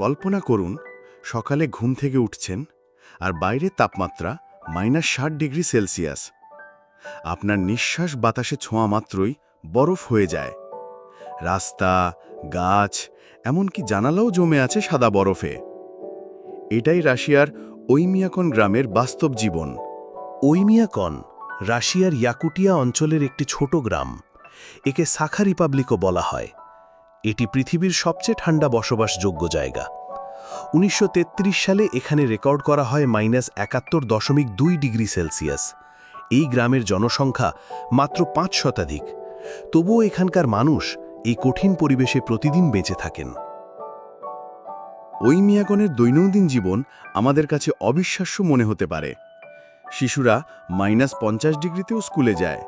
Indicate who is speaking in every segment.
Speaker 1: কল্পনা করুন, সকালে ঘুম থেকে উঠছেন আর বাইরের তাপমাত্রা মাইনাস ষাট ডিগ্রি সেলসিয়াস। আপনার নিঃশ্বাস বাতাসে ছোঁয়া মাত্রই বরফ হয়ে যায়। রাস্তা, গাছ, এমনকি জানালাও জমে আছে সাদা বরফে। এটাই রাশিয়ার ঐমিয়াকন গ্রামের বাস্তব জীবন।
Speaker 2: ওইমিয়াকন রাশিয়ার ইয়াকুটিয়া অঞ্চলের একটি ছোট গ্রাম। একে সাখা রিপাবলিকও বলা হয়। এটি পৃথিবীর সবচেয়ে ঠান্ডা বসবাসযোগ্য জায়গা। উনিশশো তেত্রিশ সালে এখানে রেকর্ড করা হয় মাইনাস একাত্তর দশমিক দুই ডিগ্রি সেলসিয়াস। এই গ্রামের জনসংখ্যা মাত্র পাঁচ শতাধিক। তবুও এখানকার মানুষ এই কঠিন পরিবেশে প্রতিদিন বেঁচে থাকেন।
Speaker 1: ঐমিয়াকনের দৈনন্দিন জীবন আমাদের কাছে অবিশ্বাস্য মনে হতে পারে। শিশুরা মাইনাস পঞ্চাশ ডিগ্রিতেও স্কুলে যায়।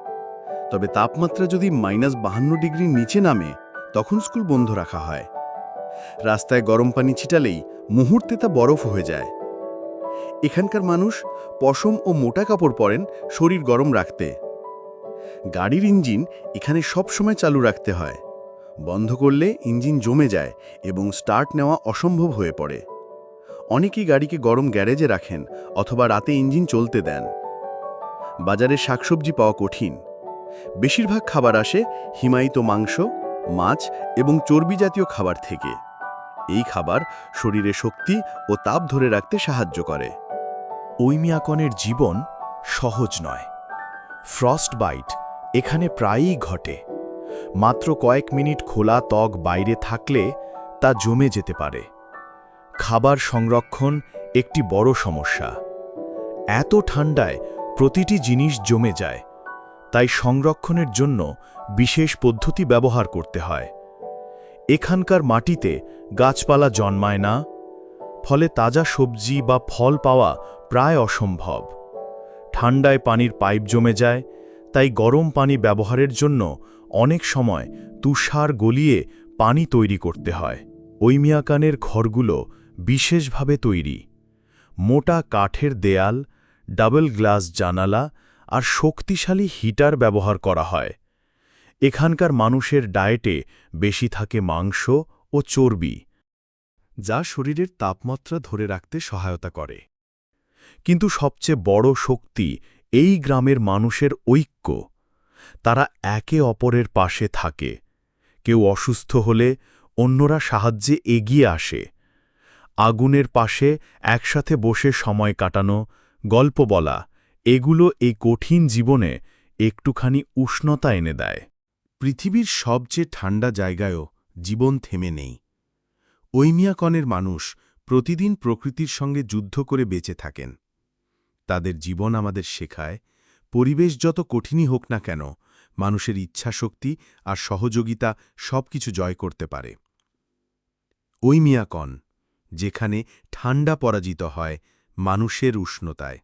Speaker 1: তবে তাপমাত্রা যদি মাইনাস বাহান্ন ডিগ্রির নিচে নামে তখন স্কুল বন্ধ রাখা হয়। রাস্তায় গরম পানি ছিটালেই মুহূর্তে তা বরফ হয়ে যায়। এখানকার মানুষ পশম ও মোটা কাপড় পরেন শরীর গরম রাখতে। গাড়ির ইঞ্জিন এখানে সব সময় চালু রাখতে হয়। বন্ধ করলে ইঞ্জিন জমে যায় এবং স্টার্ট নেওয়া অসম্ভব হয়ে পড়ে। অনেকেই গাড়িকে গরম গ্যারেজে রাখেন অথবা রাতে ইঞ্জিন চলতে দেন। বাজারে শাকসবজি পাওয়া কঠিন। বেশিরভাগ খাবার আসে হিমায়িত মাংস মাছ এবং চর্বি জাতীয় খাবার থেকে। এই খাবার শরীরে শক্তি ও তাপ ধরে রাখতে সাহায্য করে।
Speaker 2: ঐমিয়াকনের জীবন সহজ নয়। ফ্রস্ট বাইট এখানে প্রায়ই ঘটে। মাত্র কয়েক মিনিট খোলা ত্বক বাইরে থাকলে তা জমে যেতে পারে। খাবার সংরক্ষণ একটি বড় সমস্যা। এত ঠান্ডায় প্রতিটি জিনিস জমে যায়। তাই সংরক্ষণের জন্য বিশেষ পদ্ধতি ব্যবহার করতে হয়। এখানকার মাটিতে গাছপালা জন্মায় না, ফলে তাজা সবজি বা ফল পাওয়া প্রায় অসম্ভব। ঠান্ডায় পানির পাইপ জমে যায়, তাই গরম পানি ব্যবহারের জন্য অনেক সময় তুষার গলিয়ে পানি তৈরি করতে হয়। ঐমিয়াকানের ঘরগুলো বিশেষভাবে তৈরি। মোটা কাঠের দেয়াল, ডাবল গ্লাস জানালা আর শক্তিশালী হিটার ব্যবহার করা হয়। এখানকার মানুষের ডায়েটে বেশি থাকে মাংস ও চর্বি, যা শরীরের তাপমাত্রা ধরে রাখতে সহায়তা করে। কিন্তু সবচেয়ে বড় শক্তি এই গ্রামের মানুষের ঐক্য। তারা একে অপরের পাশে থাকে। কেউ অসুস্থ হলে অন্যরা সাহায্যে এগিয়ে আসে। আগুনের পাশে একসাথে বসে সময় কাটানো, গল্প বলা এগুলো এই কঠিন জীবনে একটুখানি উষ্ণতা এনে দেয়। পৃথিবীর সবচেয়ে ঠান্ডা জায়গায়ও জীবন থেমে নেই। ঐমিয়াকনের মানুষ প্রতিদিন প্রকৃতির সঙ্গে যুদ্ধ করে বেঁচে থাকেন। তাদের জীবন আমাদের শেখায়, পরিবেশ যত কঠিনই হোক না কেন, মানুষের ইচ্ছাশক্তি আর সহযোগিতা সবকিছু জয় করতে পারে। ঐমিয়াকন, যেখানে ঠান্ডা পরাজিত হয়, মানুষের উষ্ণতায়।